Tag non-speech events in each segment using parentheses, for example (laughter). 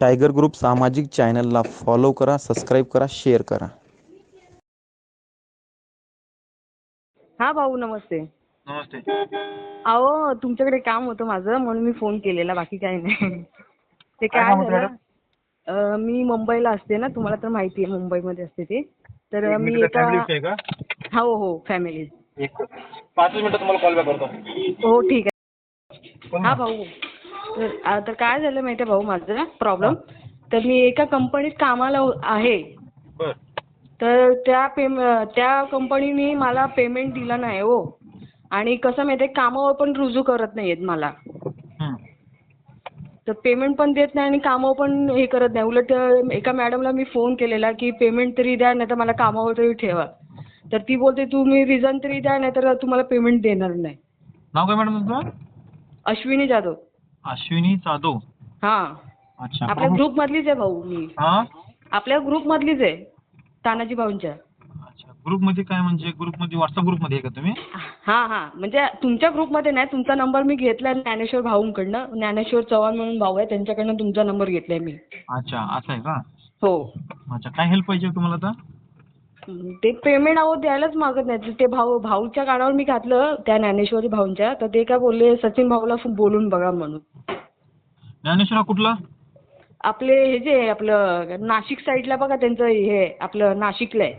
Tiger group सामाजिक चॅनलला follow करा सबस्क्राईब करा शेअर करा. हा भाऊ नमस्ते. नमस्ते. अहो तुमच्याकडे काम होतं माझं म्हणून मी फोन केलेला बाकी काही नाही. ते काय काय काम होतं झालं? अं, मी मुंबईला असते ना तुम्हाला तर माहिती आहे मुंबईमध्ये असते ते. तर मी एका का? हो हो फॅमिली एक पाचच मिनिटं तुम्हाला कॉल बॅक करतो. हो ठीक आहे. हा. भाऊ. तर काय झालं माहिती आहे भाऊ माझं प्रॉब्लेम तर मी एका कंपनीत कामाला आहे. तर त्या पेम त्या कंपनीने मला पेमेंट दिलं नाही हो. आणि कसं माहिती आहे कामावर पण रुजू करत नाही आहेत मला. तर पेमेंट पण देत नाही आणि कामं पण हे करत नाही. उलट एका मॅडमला मी फोन केलेला की पेमेंट तरी द्या नाही तर मला कामावर तरी ठेवा. तर ती बोलते तुम्ही रिझन तरी द्या नाही तर तुम्हाला पेमेंट देणार नाही. नाव काय मॅडम तुमचं? अश्विनी जाधव. अश्विनी जाधव. हां. अच्छा. आपल्या प्रमुख- ग्रुपमधलीच आहे भाऊ मी. हा? आपल्या ग्रुपमधलीच आहे तानाजी भाऊंच्या. अच्छा. ग्रुपमध्ये काय म्हणजे ग्रुपमध्ये व्हॉट्सअप ग्रुपमध्ये आहे का तुम्ही? हां हां. म्हणजे तुमच्या ग्रुपमध्ये नाही तुमचा नंबर मी घेतला ज्ञानेश्वर भाऊंकडनं. ज्ञानेश्वर चव्हाण म्हणून भाऊ आहे त्यांच्याकडनं तुमचा नंबर घेतलाय मी. अच्छा असं आहे का? हो. अच्छा काय हेल्प पाहिजे तुम्हाला आता? ते पेमेंट अहो द्यायलाच मागत नाही ते भाऊ भाऊच्या कानावर मी घातलं त्या ज्ञानेश्वरी भाऊंच्या. तर ते काय बोलले सचिन भाऊला बोलून बघा म्हणून. ज्ञानेश्वर कुठला? आपले हे जे आहे आपलं नाशिक साईडला बघा त्यांचं हे आपलं नाशिकला आहे.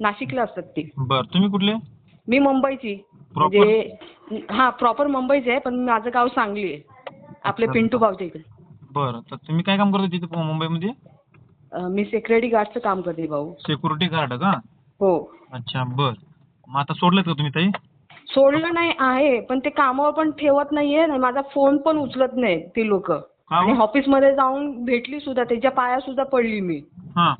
नाशिकला असतात ते. बर तुम्ही कुठले? मी मुंबईची? म्हणजे हा प्रॉपर मुंबईचे आहे पण माझं गाव सांगली आहे. आपले. पिंटू भाऊच्या इकडे. बर तर तुम्ही काय काम करता तिथे मुंबईमध्ये? मी सेक्युरिटी गार्डचं काम करते भाऊ. सिक्युरिटी गार्ड का? हो. अच्छा बर. मग आता सोडलेत का तुम्ही ताई? सोडलं नाही आहे पण ते कामावर पण ठेवत नाहीये आणि माझा फोन पण उचलत नाही ती लोक. का आणि हो? ऑफिसमध्ये जाऊन भेटली सुद्धा त्याच्या पाया सुद्धा पडली मी. हां.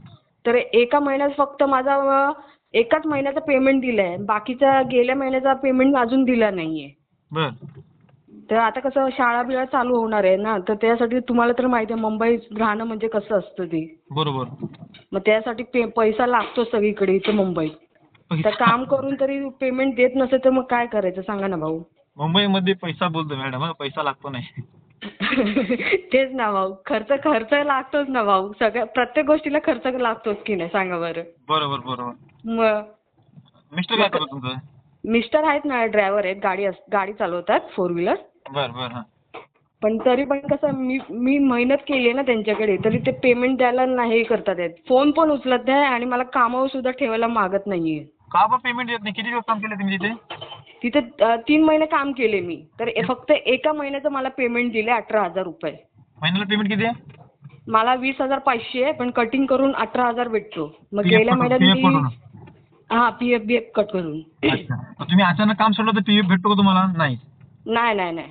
तर एका महिन्यात फक्त माझा अं, एकाच महिन्याचा पेमेंट दिलाय. बाकीचा गेल्या महिन्याचा पेमेंट अजून दिला नाहीये. बर. तर आता कसं शाळा बिळा चालू होणार आहे ना तर त्यासाठी तुम्हाला तर माहिती आहे मुंबईत राहणं म्हणजे कसं असतं ते. बरोबर. मग त्यासाठी पे पैसा लागतो सगळीकडे इथे मुंबईत तर काम करून तरी पेमेंट देत नसेल तर मग काय करायचं सांगा ना भाऊ. मुंबईमध्ये पैसा बोलतो मॅडम पैसा लागतो नाही. (laughs) तेच ना भाऊ खर्च खर्च लागतोच ना भाऊ. सगळ्या प्रत्येक गोष्टीला खर्च लागतोच की नाही सांगा बरं. बरोबर बरोबर. मग? मिस्टर काय करतो तुमचं? मिस्टर आहेत ना ड्रायव्हर आहेत गाडी गाडी चालवतात फोर व्हीलर बर बर हां. पण तरी पण कसं मी मी मेहनत केली आहे ना त्यांच्याकडे तरी ते पेमेंट द्यायला नाही करतात आहेत. फोन पण उचलत नाही आणि मला कामावर सुद्धा ठेवायला मागत नाहीये. का बरं पेमेंट देत नाही? किती दिवस काम केलं तुम्ही तिथे? तिथे अं, तीन महिने काम केले मी. तर ए- फक्त एका महिन्याचं मला पेमेंट दिले अठरा हजार रुपये. महिन्याला पेमेंट किती आहे? मला वीस हजार पाचशे आहे पण कटिंग करून अठरा हजार भेटतो. मग PF गेल्या महिन्यात PF. मी हा P F B F cut करून. अच्छा. मग तुम्ही अचानक काम सोडलं तर पीएफ भेटतो का तुम्हाला? नाही. नाही नाही नाही.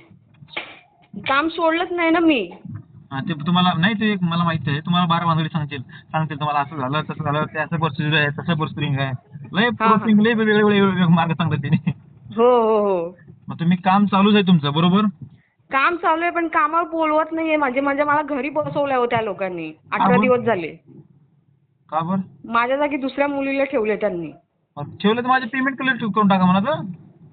काम सोडलंच नाही ना मी. हा, ते तुम्हाला नाही ते मला माहिती आहे. तुम्हाला बारा भानगडी सांगतील. सांगतील तुम्हाला असं झालं तसं झालं ते असं प्रोसिजर आहे तसं प्रोसिजरिंग आहे. लय. प्रोसिंग लय वेगळे वेगळे वेगळे मार्ग सांगतात तिने. हो हो हो. मग तुम्ही काम चालूच आहे तुमचं बरोबर? काम चालू आहे पण कामावर बोलवत नाहीये. म्हणजे म्हणजे मला घरी बसवलंय हो त्या लोकांनी. अठरा? दिवस झाले. का बरं? माझ्या जागी दुसऱ्या मुलीला ठेवले त्यांनी. मग ठेवलं तर माझे पेमेंट कलेक्ट करून टाका मला तर.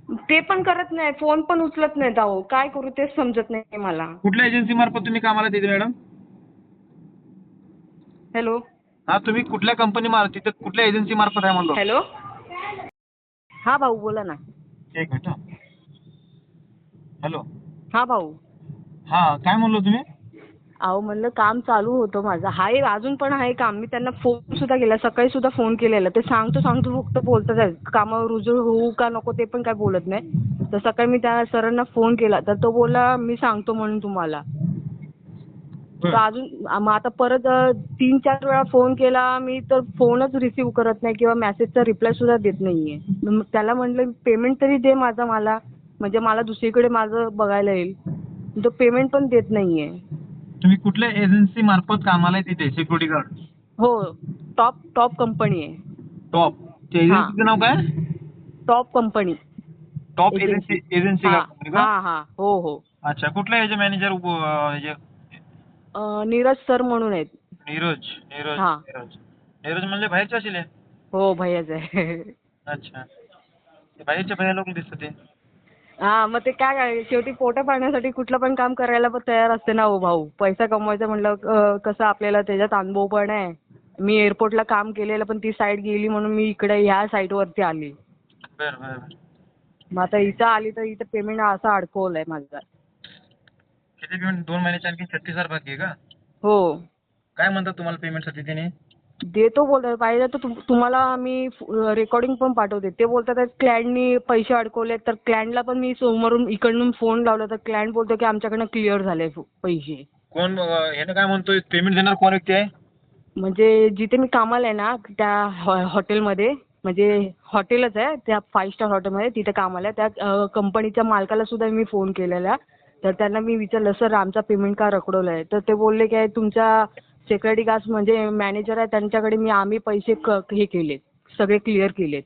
ते पण करत नाही फोन पण उचलत नाहीत अहो काय करू तेच समजत नाही मला. कुठल्या एजन्सी मार्फत तुम्ही कामाला तिथे मॅडम हॅलो हा तुम्ही कुठल्या कंपनी मार्फत तिथे कुठल्या एजन्सी मार्फत आहे म्हणलो? हॅलो हा भाऊ बोला ना. एक मिनिट हॅलो हा भाऊ. हा काय म्हणलो तुम्ही? अहो म्हणलं काम चालू होतं माझं. आहे अजून पण आहे काम. मी त्यांना फोन सुद्धा केला. सकाळी सुद्धा फोन केलेला. ते सांगतो सांगतो फक्त बोलतात आहेत. कामावर रुजू होऊ का नको ते पण काय बोलत नाही. तर सकाळी मी त्या सरांना फोन केला. तर तो बोलला मी सांगतो म्हणून तुम्हाला. तर अजून मग आता परत तीन चार वेळा फोन केला. मी तर फोनच रिसीव्ह करत नाही किंवा मेसेजचा रिप्लाय सुद्धा देत नाहीये. मग त्याला म्हटलं पेमेंट तरी दे माझा मला. म्हणजे मला दुसरीकडे माझं बघायला येईल. तो पेमेंट पण देत नाहीये. तुम्ही कुठल्या एजन्सी मार्फत कामाला आहे तिथे? सिक्युरिटी गार्ड हो टॉप टॉप कंपनी आहे. टॉप त्या हा. एजन्सीचं नाव काय? Top company top Agency. Agency agency हा. का? हा हा. हो हो. अच्छा कुठल्या याचे मॅनेजर अ, नीरज सर म्हणून आहेत. नीरज नीरज हा. नीरज. नीरज म्हणजे बाहेरचे असेल हे? हो भैयाच आहे. अच्छा. ते बाहेरच्या बाहेर लोक दिसतात ते. हा मग ते काय शेवटी पोटं पाण्यासाठी कुठलं पण काम करायला पण तयार असते ना हो भाऊ. पैसा कमवायचा अं, कसं आपल्याला त्याच्यात अनुभव पण आहे. मी एअरपोर्टला काम केलेलं पण ती साईड गेली म्हणून मी इकडे ह्या साईटवरती आली. बर बर बर. मग आता इथं आली तर इथं पेमेंट असं अडकवलंय माझं. किती पेमेंट दोन महिन्याचे आणखी छत्तीस हजार बाकी आहे का? हो. काय म्हणतात तुम्हाला पेमेंटसाठी त्याने? देतो बोलतात. पाहिजे तर तुम- तुम्हाला मी रेकॉर्डिंग पण पाठवते. ते बोलतात क्लायंटनी पैसे अडकवले तर क्लायंटला पण मी समोरून इकडून फोन लावला तर क्लायंट बोलतो की आमच्याकडनं क्लिअर झाले पैसे. कोण ह्यानं काय म्हणतोय? पेमेंट देणार कोण व्यक्ती आहे? म्हणजे जिथे मी कामाला आहे ना त्या हॉ- हॉटेलमध्ये म्हणजे हॉटेलच आहे त्या फाईव्ह स्टार हॉटेलमध्ये तिथे कामाला आहे. त्या कंपनीच्या मालकाला सुद्धा मी फोन केलेला. तर त्यांना मी विचारलं सर आमचा पेमेंट का रखडवलं आहे तर ते बोलले की तुमच्या सेक्युरिटी गार्ड म्हणजे मॅनेजर आहे त्यांच्याकडे मी आम्ही पैसे क हे केलेत. सगळे क्लिअर केलेत.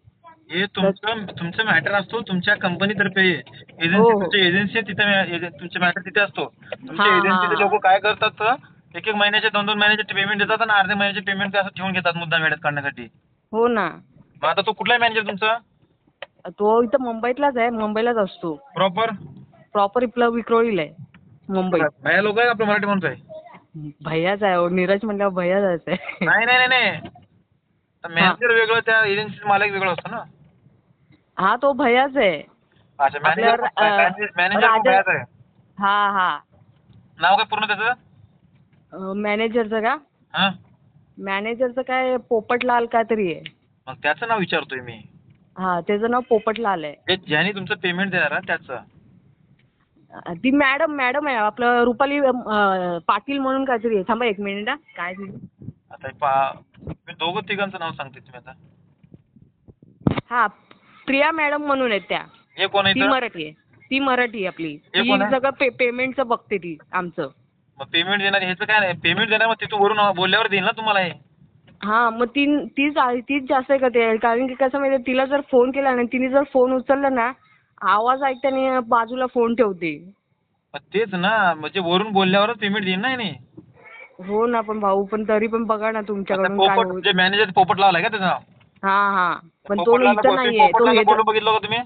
हे तुमचं तुमचं मॅटर असतो तुमच्या कंपनीतर्फे एजन्सी हो, हो. तुमची एजन्सी आहे तिथे तुमचे मॅटर तिथे असतो. तुमच्या हा, एजन्सीचे हा. लोक काय करतात एक एक महिन्याचे दोन दोन महिन्याचे पेमेंट देतात आणि अर्ध्या महिन्याचे पेमेंट असं ठेवून घेतात मुद्दा वेळेत काढण्यासाठी. हो ना. मग आता तो कुठला मॅनेजर तुमचा? तो इथं मुंबईतलाच आहे मुंबईलाच असतो. प्रॉपर प्रॉपर इथलं विक्रोळीला आहे मुंबईत भैया लोक आहे आपलं मराठी म्हणतोय भैयाच आहे हो, नीरज म्हणल्यावर भैयाच आहे नाही नाही नाही नाही. मॅनेजर वेगळं त्या एजन्सीचं मालक वेगळं असतं ना? हा तो भैयाच आहे. अच्छा मॅनेजर अं, मॅनेजर राजा- आहे. हा हा. नाव काय पूर्ण त्याचं? मॅनेजरचं का? हा. मॅनेजरचं काय पोपटलाल काहीतरी आहे. मग त्याचं नाव विचारतोय मी. हा त्याचं नाव पोपटलाल आहे. ज्याने तुमचं पेमेंट देणार आहे त्याचं. ती मॅडम मॅडम आहे. आपलं रुपाली अं, पाटील म्हणून काहीतरी आहे. थांबा एक मिनिट हा. काय ते? आता हे पहा मी दोघं तिघांचं नाव सांगते तुम्ही आता. हा प्रिया मॅडम म्हणून आहेत त्या. हे कोण आहे ती इथं? मराठी आहे. ती मराठी आहे आपली. हे ती कोण आहे? सगळं पे पेमेंटचं बघते ती आमचं. मग पेमेंट देणार ह्याचं काय नाही. पेमेंट देणार मग तिथून वरून बोलल्यावर देईल ना तुम्हाला हे? हा मग ती तीच आहे तीच जास्त करते कारण की कसं माहिती तिला जर फोन केला ना तिने जर फोन उचलला ना आवाज ऐकताना बाजूला फोन ठेवते. तेच ना म्हणजे वरून बोलल्यावरच पेमेंट देईल ना ह्याने. हो ना पण भाऊ पण तरी पण बघा ना तुमच्याकडून काय पोपट होईल जे मॅनेजर पोपट लावलाय का त्याचं हा हा. पण तो पोपटलाल इथं नाहीये तो पोपटलालचा हैदरा- फोटो बघितला का तुम्ही?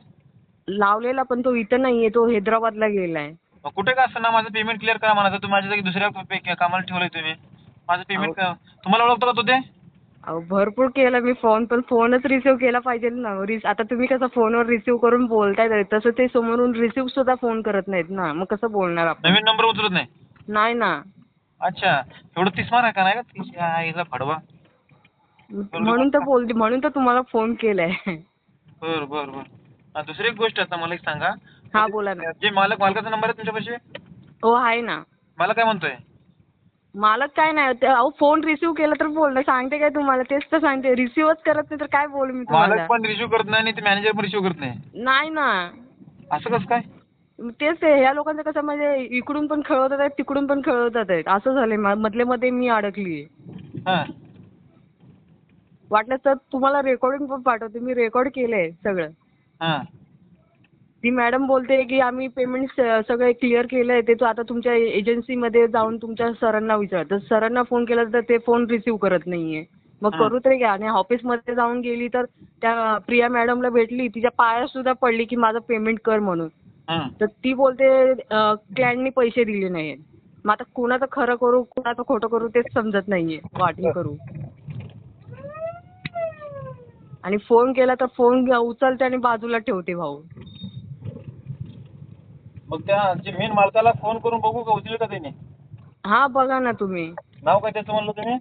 लावलेला पण तो इथं नाहीये तो हैदराबादला गेलाय. मग कुठे का असं ना माझं पेमेंट क्लिअर करा म्हणायचं तुम्ही माझ्या जागी दुसऱ्या पे- कामाला ठेवलंय तुम्ही. माझं पेमेंट तुम्हाला ओळखतो का तो ते? अहो भरपूर केला मी फोन पण फोनच रिसिव्ह केला पाहिजे ना. रिस आता तुम्ही कसं फोनवर रिसिव्ह करून बोलताय तसं ते समोरून रिसिव्ह सुद्धा फोन करत नाहीत ना. मग कसं बोलणार आपण? नवीन नंबर उचलत नाही? नाही ना. अच्छा. एवढं तिसमार आहे का नाही का? तीस आईला फडवा म्हणून तर बोलते म्हणून तर तुम्हाला फोन केलाय. बर बर बर. हा, दुसरी एक गोष्ट आता मला एक सांगा. हा बोला ना. जे मालक मालकाचा नंबर आहे तुमच्यापाशी? हो आहे ना. मला काय म्हणतोय? मालक काय नाही ते- अहो फोन रिसिव्ह केला तर बोलणं सांगते काय तुम्हाला? तेच तर सांगते रिसिव्हच करत नाही तर काय बोलू मी तुम्हाला? मालक पण रिसिव्ह करत नाही आणि ते मॅनेजर पण रिसिव्ह करत नाही. नाही ना. असं कसं काय? तेच ते ह्या लोकांचं कसं म्हणजे इकडून पण खेळवतात आहेत तिकडून पण खेळवतात आहेत. असं झालंय मा- मधल्या मध्ये मी अडकली हा. वाटलं तर तुम्हाला रेकॉर्डिंग पण पाठवते मी रेकॉर्ड केलंय सगळं. हा. ती मॅडम बोलते की आम्ही पेमेंट सगळे क्लिअर केलंय ते तो आता तुमच्या एजन्सीमध्ये जाऊन तुमच्या सरांना विचार. तर सरांना फोन केला तर ते फोन रिसिव्ह करत नाहीये. मग हा. करू तरी काय आणि ऑफिसमध्ये जाऊन गेली तर त्या प्रिया मॅडमला भेटली तिच्या पायात सुद्धा पडली की माझं पेमेंट कर म्हणून. तर ती बोलते क्लायंटनी पैसे दिले नाहीये मग आता कुणाचं खरं करू कुणाचं खोटं करू तेच समजत नाहीये. वाटणी करू. आणि फोन केला तर फोन उचलते आणि बाजूला ठेवते भाऊ. मग त्या जे मेन मालकाला फोन करून बघू का उचलेल का त्याने? हा बघा ना तुम्ही. नाव काय त्याचं म्हणलं तुम्ही?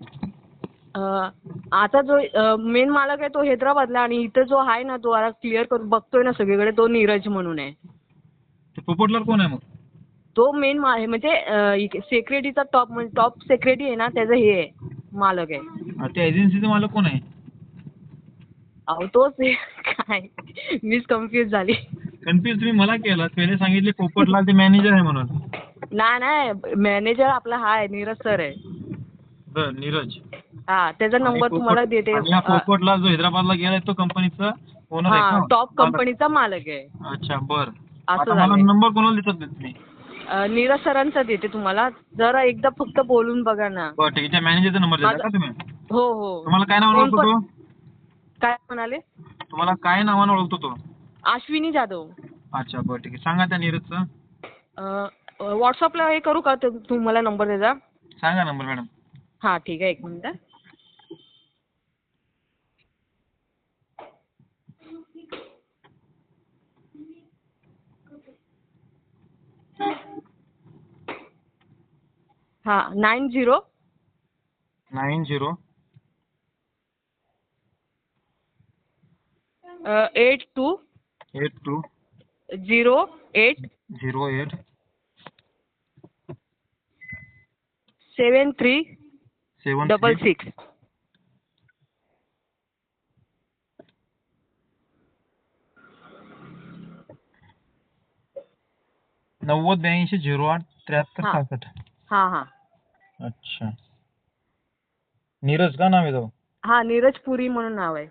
अं, आता जो मेन मालक आहे तो हैदराबादला आणि इथं जो आहे ना तो आता क्लिअर करून बघतोय ना सगळीकडे तो नीरज म्हणून आहे. ते पोपटलाल कोण आहे मग? तो मेन म्हणजे सेक्रेटरीचा टॉप म्हणजे टॉप सेक्रेटरी आहे ना त्याचं हे आहे मालक आहे. हा, त्या एजन्सीचा मालक कोण आहे? अहो तोच आहे. काय? मीच कन्फ्युज झाली. कन्फ्युज तुम्ही मला केलं. पहिले सांगितले पोपटलाल ते मॅनेजर आहे म्हणून. नाही नाही. मॅनेजर आपला हा आहे नीरज सर आहे. बर नीरज. हा त्याचा नंबर तुम्हाला देते. आणि हा पोपटलाल जो हैदराबादला गेलाय तो कंपनीचा ओनर आहे हा का? टॉप कंपनीचा मालक आहे. अच्छा बर. असं आता मला झालंय. नंबर कोणाला देतात तुम्ही? अं, नीरज सरांचा देते तुम्हाला. जरा एकदा फक्त बोलून बघा ना. बरं ठीक आहे. त्या मॅनेजरचा नंबर देता माझा- का तुम्ही? हो हो. तुम्हाला काय नावानं कोण ओळखतो पण- तो? काय म्हणाले? तुम्हाला काय नावानं ओळखतो तो? अश्विनी जाधव. अच्छा बरं ठीक आहे. सांगा त्या नीरजचं. व्हॉट्सअपला हे करू का? ते तू मला नंबर त्याचा सांगा नंबर मॅडम. हां ठीक आहे. एक मिनिट हां. Nine zero nine zero eight two eight two zero eight zero eight seven three seven double six. नव्वद ब्याऐंशी झिरो आठ त्र्याहत्तर हा. सहासष्ट. हां हां. अच्छा. नीरज का नाव आहे तो? हां नीरज पुरी म्हणून नाव आहे.